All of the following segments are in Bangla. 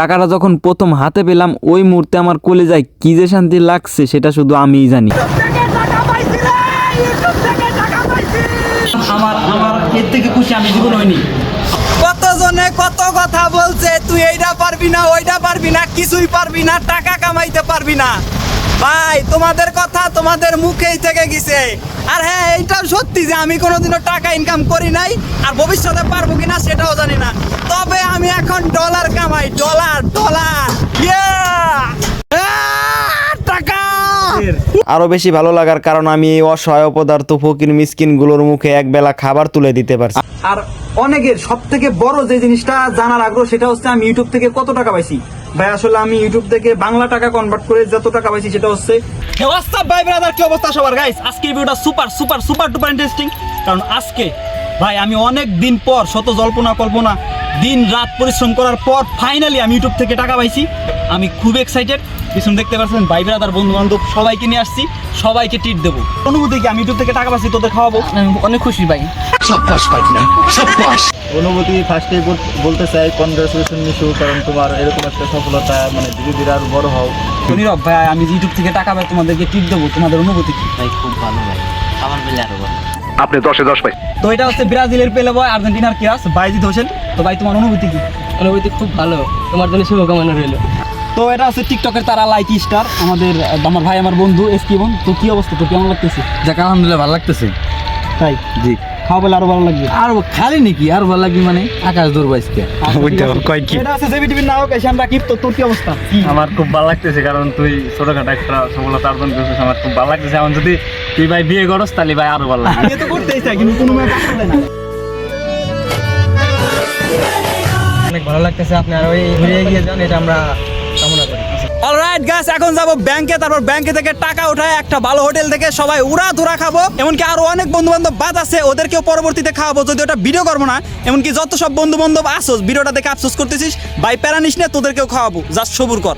টাকাটা যখন প্রথম হাতে পেলাম ওই মুহূর্তে আমার কলেজায় কি যে শান্তি লাগছে সেটা শুধু আমিই জানি। আমার আমার এর থেকে খুশি আমি জীবন হইনি। কতজনে কত কথা বলছে তুই এইটা পারবি না ওইটা পারবি না কিছুই পারবি না টাকা কামাইতে পারবি না। ভাই, তোমাদের কথা তোমাদের মুখেই থেকে গেছে। আর হ্যাঁ এইটাও সত্যি যে আমি কোনোদিনও টাকা ইনকাম করি নাই আর ভবিষ্যতে পারব কিনা সেটাও জানি না। তবে আমি এখন ডলার কামাই ডলার ডলার টাকা আরও বেশি ভালো লাগার কারণ আমি এই অসহায় পদার্থ ফকির মিসকিনগুলোর মুখে এক বেলা খাবার তুলে দিতে পারছি। আর অনেকের সব থেকে বড় যে জিনিসটা জানার আগ্রহ সেটা হচ্ছে আমি ইউটিউব থেকে কত টাকা পাইছি। ভাই আসলে আমি ইউটিউব থেকে বাংলা টাকা কনভার্ট করে যত টাকা পাইছি সেটা হচ্ছে হোয়াটসঅ্যাপ ভাই ব্রাদার কি অবস্থা সবার গাইস আজকের ভিডিওটা super super super duper interesting কারণ আজকে ভাই আমি অনেক দিন পর শত জল্পনা কল্পনা দিন রাত পরিশ্রম করার পর ফাইনালি আমি ইউটিউব থেকে টাকা পাইছি। আমি খুব এক্সাইটেড পিছনে দেখতে পাচ্ছেন ভাই ব্রাদার বন্ধু বান্ধব সবাইকে নিয়ে আসছি সবাইকে ট্রিট দেবো। অনুভূতি কি? আমি ইউটিউব থেকে টাকা পাচ্ছি তোদের খাওয়াবো? অনেক খুশি ভাই। অনুভূতি ফার্স্টে বলতে চাই কনগ্রাচুলেশন মিশু কারণ তোমার এরকম একটা সফলতা মানে ধীরে ধীরে আরও বড় হও। নীরব ভাই আমি ইউটিউব থেকে টাকা পাই তোমাদেরকে টিপ দেবো। তোমাদের অনুভূতি কি? ভাই খুব ভালো ভাই। আমার আরও ভালো। আপনি দশে দশ পাই তো এটা হচ্ছে ব্রাজিলের পেলে বয় আর্জেন্টিনার কিরাস বাইজিৎ হোসেন তো ভাই তোমার অনুভূতি কি? অনুভূতি খুব ভালো। তোমার জন্য শুভকামনা রইল। তো এটা হচ্ছে টিকটকের তারা লাইক স্টার আমাদের আমার ভাই আমার বন্ধু এস কি বোন। তো কি অবস্থা? তো কেমন লাগতেছে? যাক আলহামদুলিল্লাহ ভালো লাগতেছে। তাই? জি। খাওয়া বলে আরও ভালো লাগবে? আর খালি নাকি? আর ভালো লাগবে মানে? আকাশ দূর বাইসকে এটা আছে জেবি টিভির নায়ক এশান রাকিব। তো তোর কি অবস্থা? আমার খুব ভালো লাগতেছে কারণ তুই ছোটখাটো একটা সফলতা অর্জন করছিস আমার খুব ভালো লাগতেছে। এখন যদি তুই ভাই বিয়ে করস তাহলে ভাই আরও ভালো লাগবে। বিয়ে তো করতেই চাই কিন্তু কোনো মেয়ে পাত্তা না। অনেক ভালো লাগতেছে আপনি আর ওই ঘুরে গিয়ে যান এটা আমরা অলরাইট গাছ এখন যাব ব্যাংকে তারপর ব্যাংকে থেকে টাকা উঠায় একটা ভালো হোটেল থেকে সবাই উড়া ধুরা খাব। এমনকি আরও অনেক বন্ধু বান্ধব বাদ আছে, ওদেরকেও পরবর্তীতে খাওয়াবো। যদি ওটা ভিডিও করব না, এমনকি যত সব বন্ধু বান্ধব আসোস ভিডিওটা দেখে আফসোস করতেছিস, ভাই প্যারা নিস না, তোদেরকেও খাওয়াবো। জাস্ট সবুর কর।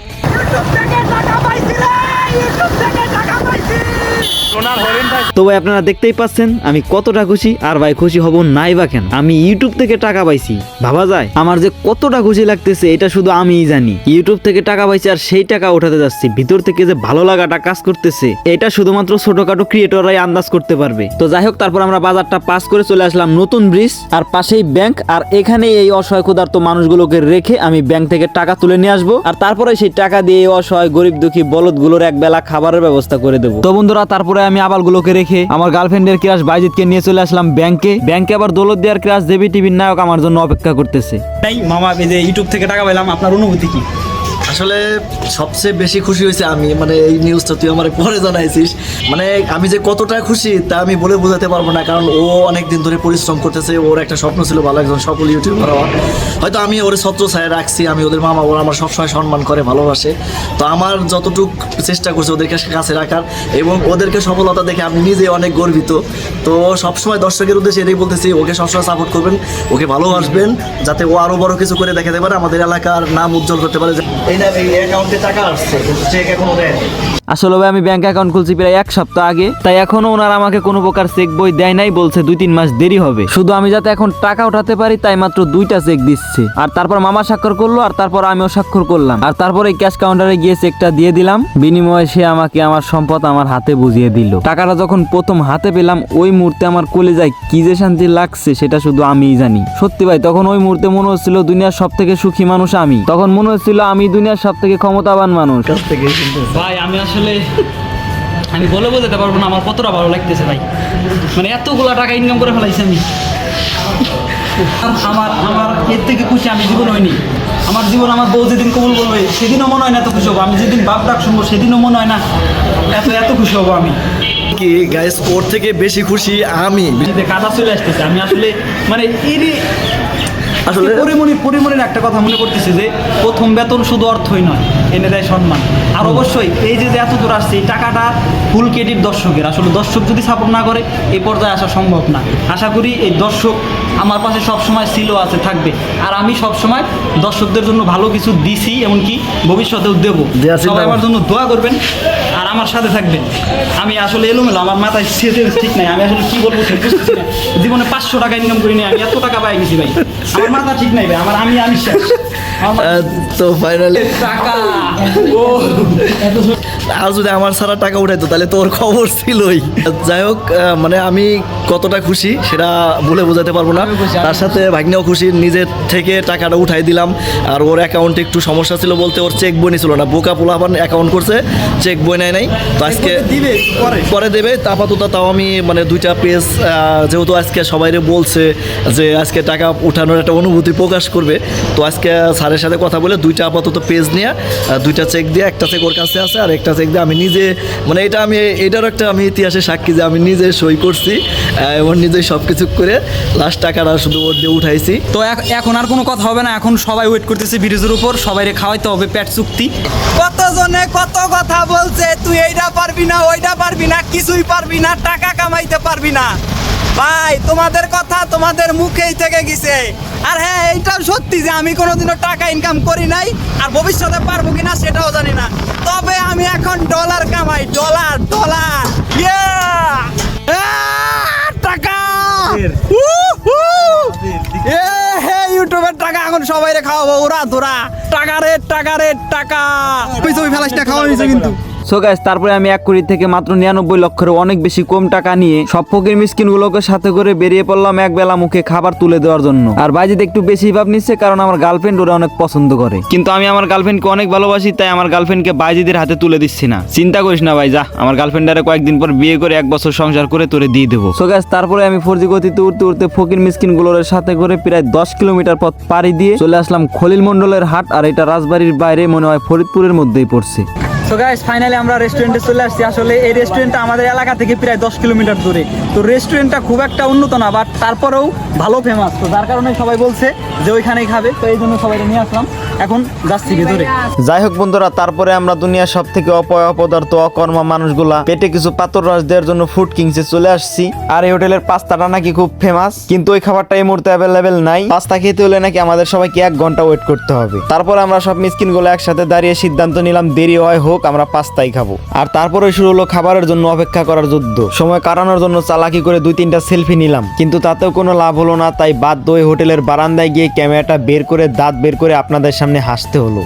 তো ভাই আপনারা দেখতেই পাচ্ছেন, আমি কতটা খুশি আর ভাই খুশি হব নাই বা কেন? আমি ইউটিউব থেকে টাকা পাইছি। ভাবা যায়? আমার যে কতটা খুশি লাগতেছে, এটা শুধু আমিই জানি। ইউটিউব থেকে টাকা পাইছি আর সেই টাকা উঠাতে যাচ্ছি। ভিতর থেকে যে ভালো লাগাটা কাজ করতেছে, এটা শুধুমাত্র ছোটখাটো ক্রিয়েটররাই আন্দাজ করতে পারবে। তো যাই হোক, তারপর আমরা বাজারটা পাস করে চলে আসলাম নতুন ব্রিজ আর পাশেই ব্যাংক আর এখানেই এই অসহায় ক্ষুধার্ত মানুষগুলোকে রেখে আমি ব্যাংক থেকে টাকা তুলে নিয়ে আসব। আর তারপরে সেই টাকা দিয়ে অসহায়, গরিব দুঃখী, বলদগুলোর এক বেলা খাবারের ব্যবস্থা করে দেবো। তো বন্ধুরা তারপরে আমি আবালগুলোকে রেখে আমার গার্লফ্রেন্ডের ক্রাশ বাইজিৎকে নিয়ে চলে আসলাম ব্যাংকে। ব্যাংকে আবার দৌলত দেওয়ার ক্রাশ দেবী টিভির নায়ক আমার জন্য অপেক্ষা করতেছে। তাই মামা ইউটিউব থেকে টাকা পেলাম আপনার অনুভূতি কি? আসলে সবচেয়ে বেশি খুশি হয়েছে আমি মানে এই নিউজটা তুই আমার পরে জানাইছিস। মানে আমি যে কতটা খুশি তা আমি বলে বোঝাতে পারব না, কারণ ও অনেক দিন ধরে পরিশ্রম করতেছে, ওর একটা স্বপ্ন ছিল ভালো একজন সফল ইউটিউবার হওয়া হয়তো আমি ওর ছত্র ছায় রাখছি, আমি ওদের মামা ওরা আমার সবসময় সম্মান করে, ভালোবাসে। তো আমার যতটুক চেষ্টা করছে ওদেরকে কাছে রাখার এবং ওদেরকে সফলতা দেখে আমি নিজে অনেক গর্বিত। তো সবসময় দর্শকের উদ্দেশ্যে এটাই বলতেছি, ওকে সবসময় সাপোর্ট করবেন, ওকে ভালোবাসবেন, যাতে ও আরও বড় কিছু করে দেখাতে পারে, আমাদের এলাকার নাম উজ্জ্বল করতে পারে। এই এই আসলে ভাই, আমি ব্যাংক অ্যাকাউন্ট খুলছি প্রায় এক সপ্তাহ আগে, তাই এখনও ওনারা আমাকে কোনো প্রকার চেক বই দেয় নাই, বলছে দুই তিন মাস দেরি হবে। শুধু আমি যাতে এখন টাকা উঠাতে পারি, তাই মাত্র দুইটা চেক দিচ্ছে। আর তারপর মামা স্বাক্ষর করল, আর তারপর আমিও স্বাক্ষর করলাম। আর তারপরে ক্যাশ কাউন্টারে গিয়ে চেকটা দিয়ে দিলাম। বিনিময়ে সে আমাকে আমার সম্পদ আমার হাতে বুঝিয়ে দিল। টাকাটা যখন প্রথম হাতে পেলাম, ওই মুহূর্তে আমার কলেজায় কি যে শান্তি লাগছে, সেটা শুধু আমিই জানি। সত্যি ভাই, তখন ওই মুহূর্তে মনে হচ্ছিল দুনিয়ার সব থেকে সুখী মানুষ আমি। তখন মনে হচ্ছিল আমি দুনিয়ার সব থেকে ক্ষমতাবান মানুষ। ভাই আমি আসলে আমি বলে বোঝাতে পারব না আমার কতটা ভালো লাগতেছে ভাই। মানে এতগুলা টাকা ইনকাম করে ফেলাইছি আমি। আমার আমার এর থেকে খুশি আমি জীবন হয়নি আমার জীবন আমার বউ যেদিন কবুল বলবে সেদিনও মনে হয় না এত খুশি হব। আমি যেদিন বাপ ডাক শুনব সেদিনও মনে হয় না এত এত খুশি হব আমি। কি গাইস ওর থেকে বেশি খুশি আমি। যে কাদা চলে আসতেছে আমি আসলে মানে এরই আসলে পরিমণি পরিমণির একটা কথা মনে করতেছে যে প্রথম বেতন শুধু অর্থই নয় এনে দেয় সম্মান। আর অবশ্যই এই যে যে এত দূর আসছে এই টাকাটা ফুল ক্রেডিট দর্শকের। আসলে দর্শক যদি সাপোর্ট না করে এই পর্যায়ে আসা সম্ভব না। আশা করি এই দর্শক আমার পাশে সবসময় ছিল আছে থাকবে। আর আমি সব সময় দর্শকদের জন্য ভালো কিছু দিছি এমনকি ভবিষ্যতেও দেবো। সবাই আমার জন্য দোয়া করবেন আর আমার সাথে থাকবেন। আমি আসলে এলোমেলো আমার মাথায় সেজে ঠিক নাই আমি আসলে কি বলব বুঝতেছি না। পাঁচশো টাকা ইনকাম করি নাই আমি। এত টাকা পাই গেছি ভাই। আমার মাথা ঠিক নাই ভাই আমার আমি আমি শেষ। তো ফাইনালি আর যদি আমার সারা টাকা উঠাইতো তাহলে তোর খবর ছিলই। যাই হোক মানে আমি কতটা খুশি সেটা বলে বোঝাতে পারব না। তার সাথে ভাগ্নেও খুশি নিজের থেকে টাকাটা উঠাই দিলাম। আর ওর অ্যাকাউন্টে একটু সমস্যা ছিল বলতে ওর চেক বই ছিল না। বোকা পোলাপান অ্যাকাউন্ট করছে চেক বই নেয় নাই। তো আজকে দিবে পরে। দেবে। আপাতত তাও আমি মানে দুইটা পেজ যেহেতু আজকে সবাইরে বলছে যে আজকে টাকা উঠানোর একটা অনুভূতি প্রকাশ করবে তো আজকে স্যারের সাথে কথা বলে দুইটা আপাতত পেজ নিয়ে দুইটা চেক দিয়ে একটা চেক ওর কাছে আছে আর একটা চেক দিয়ে আমি নিজে মানে এটা আমি এটারও একটা আমি ইতিহাসে সাক্ষী যে আমি নিজে সই করছি। এবং নিজে সব কিছু করে লাস্ট টাকাটা শুধু ওর দিয়ে উঠাইছি। তো এখন আর কোনো কথা হবে না এখন সবাই ওয়েট করতেছে ব্রিজের উপর সবাইরে খাওয়াইতে হবে পেট চুক্তি। কতজনে কত কথা বলছে তুই এইটা পারবি না ওইটা পারবি না কিছুই পারবি না টাকা কামাইতে পারবি না। ভাই তোমাদের কথা তোমাদের মুখেই থেকে গেছে। আর হ্যাঁ এইটাও সত্যি যে আমি কোনোদিনও টাকা ইনকাম করি নাই আর ভবিষ্যতে পারব কিনা সেটাও জানি না। তবে আমি এখন ডলার কামাই ডলার ডলার সবাই ওরা তোরা টাকা রে টাকা রে টাকা। পয়সা ওই ফেলাসটা খাওয়া হয়েছে কিন্তু। সো গাইস তারপরে আমি এক কোটি থেকে মাত্র নিরানব্বই লক্ষের অনেক বেশি কম টাকা নিয়ে সব ফকির মিসকিন গুলোকে সাথে করে বেরিয়ে পড়লাম এক বেলা মুখে খাবার তুলে দেওয়ার জন্য। আর বাইজিদ একটু বেশি ভাব নিচ্ছে, কারণ আমার গার্লফ্রেন্ড ওরা অনেক পছন্দ করে। কিন্তু আমি আমার গার্লফ্রেন্ডকে অনেক ভালোবাসি, তাই আমার গার্লফ্রেন্ডকে বাইজিদের হাতে তুলে দিচ্ছি না। চিন্তা করিস না ভাই, যা। আমার গার্লফ্রেন্ডারে কয়েকদিন পর বিয়ে করে এক বছর সংসার করে তোরে দিয়ে দেবো। সো গাইস তারপরে আমি ফোর জি গতিতে উঠতে উঠতে ফকির মিসকিনগুলোর সাথে করে প্রায় দশ কিলোমিটার পথ পাড়ি দিয়ে চলে আসলাম খলিল মন্ডলের হাট, আর এটা রাজবাড়ির বাইরে মনে হয় ফরিদপুরের মধ্যেই পড়ছে। তো গাইস ফাইনালি আমরা রেস্টুরেন্টে চলে আসছি। আসলে এই রেস্টুরেন্টটা আমাদের এলাকা থেকে প্রায় দশ কিলোমিটার দূরে। তো রেস্টুরেন্টটা খুব একটা উন্নত না বাট তারপরেও ভালো ফেমাস তো যার কারণে সবাই বলছে যে ওইখানেই খাবে। তো এই জন্য সবাই নিয়ে আসলাম। এখন যাচ্ছি ভেতরে। যাই হোক বন্ধুরা, তারপরে আমরা দুনিয়ার সব থেকে অপয় অপদার্থ, অকর্মা মানুষগুলা, পেটে কিছু পাতর রস দেওয়ার জন্য ফুড কিংসে চলে আসছি। আর এই হোটেলের পাস্তাটা নাকি খুব ফেমাস কিন্তু ওই খাবারটা এই মুহূর্তে অ্যাভেলেবেল নাই। পাস্তা খেতে হলে নাকি আমাদের সবাইকে এক ঘণ্টা ওয়েট করতে হবে। তারপর আমরা সব মিসকিনগুলো একসাথে দাঁড়িয়ে সিদ্ধান্ত নিলাম, দেরি হয় হোক, আমরা পাস্তাই খাব। আর তারপরে শুরু হলো খাবারের জন্য অপেক্ষা করার যুদ্ধ। সময় কাটানোর জন্য চালাকি করে দুই তিনটা সেলফি নিলাম, কিন্তু তাতেও কোনো লাভ হলো না, তাই বাধ্য হয়ে হোটেলের বারান্দায় গিয়ে ক্যামেরাটা বের করে, দাঁত বের করে আপনাদের সামনে হাসতে হলো।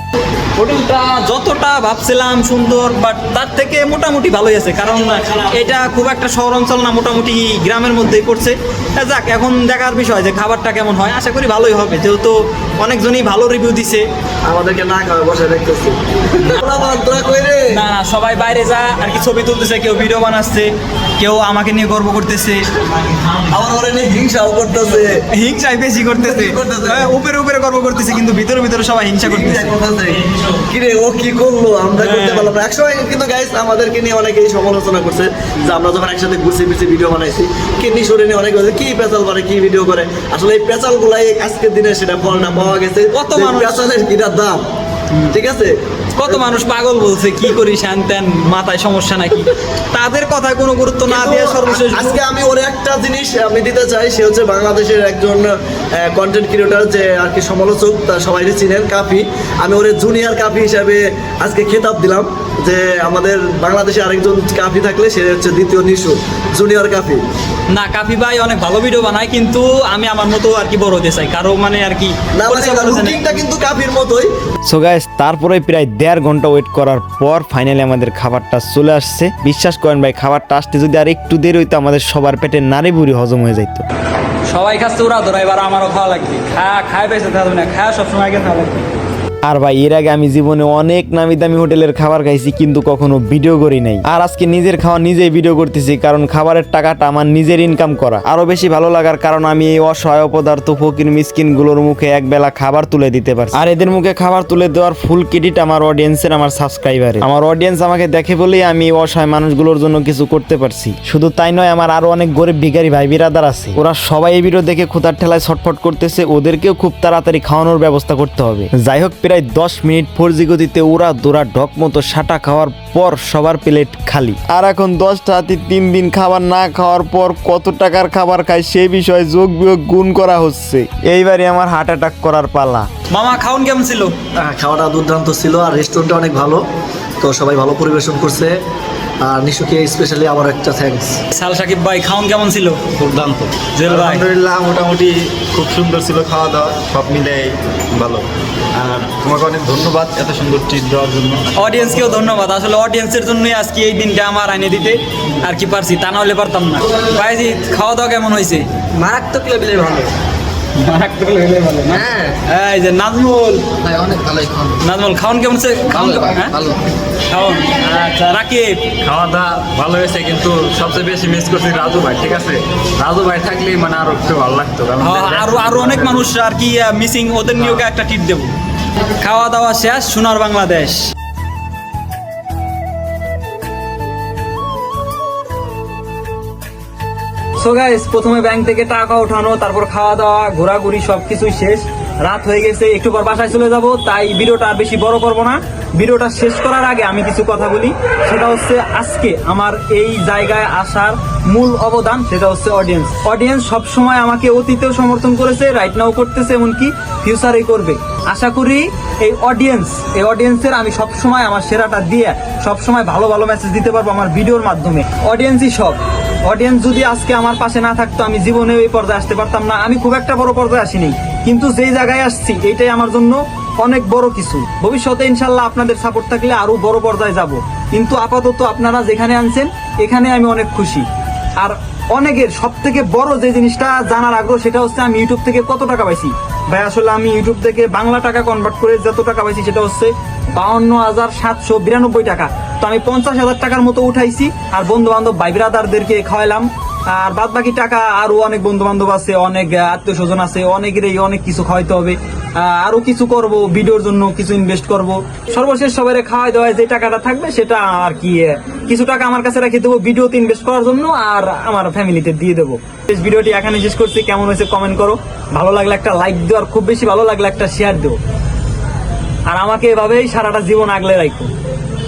হোটেলটা যতটা ভাবছিলাম সুন্দর বাট তার থেকে মোটামুটি ভালোই আছে। কারণ এটা খুব একটা শহর অঞ্চল না মোটামুটি গ্রামের মধ্যেই পড়ছে। যাক এখন দেখার বিষয় যে খাবারটা কেমন হয়। আশা করি ভালোই হবে যেহেতু অনেকজনই ভালো রিভিউ দিছে। আমাদেরকে না খাওয়া বসে দেখতেছি। না না সবাই বাইরে যা আর কি ছবি তুলতেছে কেউ ভিডিও বানাচ্ছে কেউ আমাকে নিয়ে গর্ব করতেছে। আমার নিয়ে হিংসাও করতেছে। হিংসায় বেশি করতেছে। করতেছে। হ্যাঁ, উপরে উপরে গর্ব করতেছে কিন্তু ভিতরে ভিতরে সবাই হিংসা করতেছে। কিরে ও কি করল? আমরা করতে পারলাম না। একসময় কিন্তু গাইস আমাদেরকে নিয়ে অনেকেই সমালোচনা করছে যে আমরা যখন একসাথে ঘুরছি ফিরছি ভিডিও বানাইছি কিডনি সরে নিয়ে অনেক বলছে, কি পেঁচাল করে কি ভিডিও করে? আসলে এই পেঁচাল গুলাই আজকের দিনে সেটা ফলটা পাওয়া গেছে। কত মানুষ- পেঁচালের কিটার দাম ঠিক আছে? কত মানুষ পাগল বলছে কি করি শ্যান ত্যান মাথায় সমস্যা নাকি? তাদের কথায় কোনো গুরুত্ব না দিয়ে সর্বশেষ আজকে আমি ওর একটা জিনিস আমি দিতে চাই সে হচ্ছে বাংলাদেশের একজন কন্টেন্ট ক্রিয়েটর যে আর কি সমালোচক তা সবাই চিনেন কাফি। আমি ওর জুনিয়র কাফি হিসাবে আজকে খেতাব দিলাম যে আমাদের বাংলাদেশে আরেকজন কাফি থাকলে সে হচ্ছে দ্বিতীয় নিশু জুনিয়র কাফি। না কাফি ভাই অনেক ভালো ভিডিও বানায় কিন্তু আমি আমার মতো আর কি বড় হতে চাই কারও মানে আর কি না কিন্তু কাফির মতোই। সো গাইস তারপরে প্রায় দেড় ঘণ্টা ওয়েট করার পর ফাইনালি আমাদের খাবারটা চলে আসছে। বিশ্বাস করেন ভাই, খাবারটা আসতে যদি আর একটু দেরি হইতো, আমাদের সবার পেটে নারী বুড়ি হজম হয়ে যাইত। সবাই খাচ্ছে ওরা ধরা এবার আমারও খাওয়া লাগবে। খা থাকবে না খায়া সবসময় আগে খাওয়া লাগবে। আর ভাই, এর আগে আমি জীবনে অনেক নামি দামি হোটেলের খাবার খাইছি, কিন্তু কখনো ভিডিও করি নাই। আর আজকে নিজের খাওয়া নিজেই ভিডিও করতেছি, কারণ খাবারের টাকাটা আমার নিজের ইনকাম করা। আরও বেশি ভালো লাগার কারণ আমি এই অসহায় পদার্থ ফকির মিসকিনগুলোর মুখে এক বেলা খাবার তুলে দিতে পারছি। আর এদের মুখে খাবার তুলে দেওয়ার ফুল ক্রেডিট আমার অডিয়েন্সের আমার সাবস্ক্রাইবারে আমার অডিয়েন্স আমাকে দেখে বলেই আমি অসহায় মানুষগুলোর জন্য কিছু করতে পারছি। শুধু তাই নয়, আমার আরও অনেক গরিব ভিখারি ভাই বিরাদার আছে। ওরা সবাই এই ভিডিও দেখে ক্ষুধার ঠেলায় ছটফট করতেছে, ওদেরকেও খুব তাড়াতাড়ি খাওয়ানোর ব্যবস্থা করতে হবে। যাই হোক প্রায় দশ মিনিট ফোর জি গতিতে ওরা দৌড়া ঢক মতো সাটা খাওয়ার পর সবার প্লেট খালি। আর এখন দশটা হাতি তিন দিন খাবার না খাওয়ার পর কত টাকার খাবার খায় সেই বিষয়ে যোগ বিয়োগ গুণ করা হচ্ছে। এইবারই আমার হার্ট অ্যাটাক করার পালা। মামা খাওন কেমন ছিল? খাওয়াটা দুর্দান্ত ছিল আর রেস্টুরেন্টটা অনেক ভালো। তো সবাই ভালো পরিবেশন করছে। আর নিশুকে স্পেশালি আমার একটা থ্যাঙ্কস সাল সাকিব ভাই খাওন কেমন ছিল? দুর্দান্ত। ভাই? আলহামদুলিল্লাহ মোটামুটি খুব সুন্দর ছিল খাওয়া দাওয়া সব মিলে ভালো। আর তোমাকে অনেক ধন্যবাদ এত সুন্দর ট্রিট দেওয়ার জন্য। অডিয়েন্সকেও ধন্যবাদ। আসলে অডিয়েন্সের জন্যই আজকে এই দিনটা আমার আইনে দিতে আর কি পারছি তা না হলে পারতাম না। ভাইজি খাওয়া দাওয়া কেমন হয়েছে? মারাত্মক লেভেলের ভালো। এই যে নাজমুল। অনেক নাজমুল খাওন কেমন হচ্ছে? খাওন হ্যাঁ? আচ্ছা রাকিব। খাওয়া দাওয়া ভালো হয়েছে কিন্তু সবচেয়ে বেশি মিস করছি রাজু ভাই ঠিক আছে? রাজু ভাই থাকলেই মানে আরও একটু ভালো লাগতো হ্যাঁ, আরও আরও অনেক মানুষ আর কি মিসিং ওদের নিয়েও একটা টিপ দেবো। খাওয়া দাওয়া শেষ সোনার বাংলাদেশ। সো গাইস প্রথমে ব্যাংক থেকে টাকা ওঠানো, তারপর খাওয়া দাওয়া, ঘোরাঘুরি সবকিছুই শেষ। রাত হয়ে গেছে, একটু পর বাসায় চলে যাব, তাই ভিডিওটা আর বেশি বড় করব না। ভিডিওটা শেষ করার আগে আমি কিছু কথা বলি। সেটা হচ্ছে আজকে আমার এই জায়গায় আসার মূল অবদান, সেটা হচ্ছে অডিয়েন্স অডিয়েন্স সবসময় আমাকে অতীতেও সমর্থন করেছে রাইট নাও করতেছে, এমনকি ফিউচারেই করবে। আশা করি এই অডিয়েন্স এই অডিয়েন্সের আমি সবসময় আমার সেরাটা দিয়ে, সবসময় ভালো ভালো মেসেজ দিতে পারব আমার ভিডিওর মাধ্যমে। অডিয়েন্সই সব। অডিয়েন্স যদি আজকে আমার পাশে না থাকতো, আমি জীবনে ওই পর্যায়ে আসতে পারতাম না। আমি খুব একটা বড় পর্যায়ে আসিনি। কিন্তু যেই জায়গায় আসছি এটাই আমার জন্য অনেক বড় কিছু। ভবিষ্যতে ইনশাল্লাহ আপনাদের সাপোর্ট থাকলে আরও বড় পর্যায়ে যাব। কিন্তু আপাতত আপনারা যেখানে আনছেন, এখানে আমি অনেক খুশি। আর অনেকের সব থেকে বড় যে জিনিসটা জানার আগ্রহ সেটা হচ্ছে আমি ইউটিউব থেকে কত টাকা পাইছি। ভাই, আসলে আমি ইউটিউব থেকে বাংলা টাকা কনভার্ট করে যত টাকা পাইছি সেটা হচ্ছে বাউন্ন হাজার সাতশো বিরানব্বই টাকা। তো আমি পঞ্চাশ হাজার টাকার মতো উঠাইছি আর বন্ধু বান্ধব ভাই ব্রাদারদেরকে খাওয়াইলাম। আর বাদ বাকি টাকা আরও অনেক বন্ধু বান্ধব আছে, অনেক আত্মীয় স্বজন আছে, অনেকেরই অনেক কিছু খাওয়াইতে হবে। আরও কিছু করব, ভিডিওর জন্য কিছু ইনভেস্ট করব। সর্বশেষ সবাই খাওয়াই দেওয়ায় যে টাকাটা থাকবে সেটা আর কি কিছু টাকা আমার কাছে রেখে দেবো ভিডিওতে ইনভেস্ট করার জন্য আর আমার ফ্যামিলিতে দিয়ে দেবো। ভিডিওটি এখানে শেষ করছি, কেমন হয়েছে কমেন্ট করো। ভালো লাগলে একটা লাইক দিও আর খুব বেশি ভালো লাগলে একটা শেয়ার দিও। আর আমাকে এভাবেই সারাটা জীবন আগলে রাখো।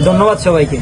ধন্যবাদ সবাইকে।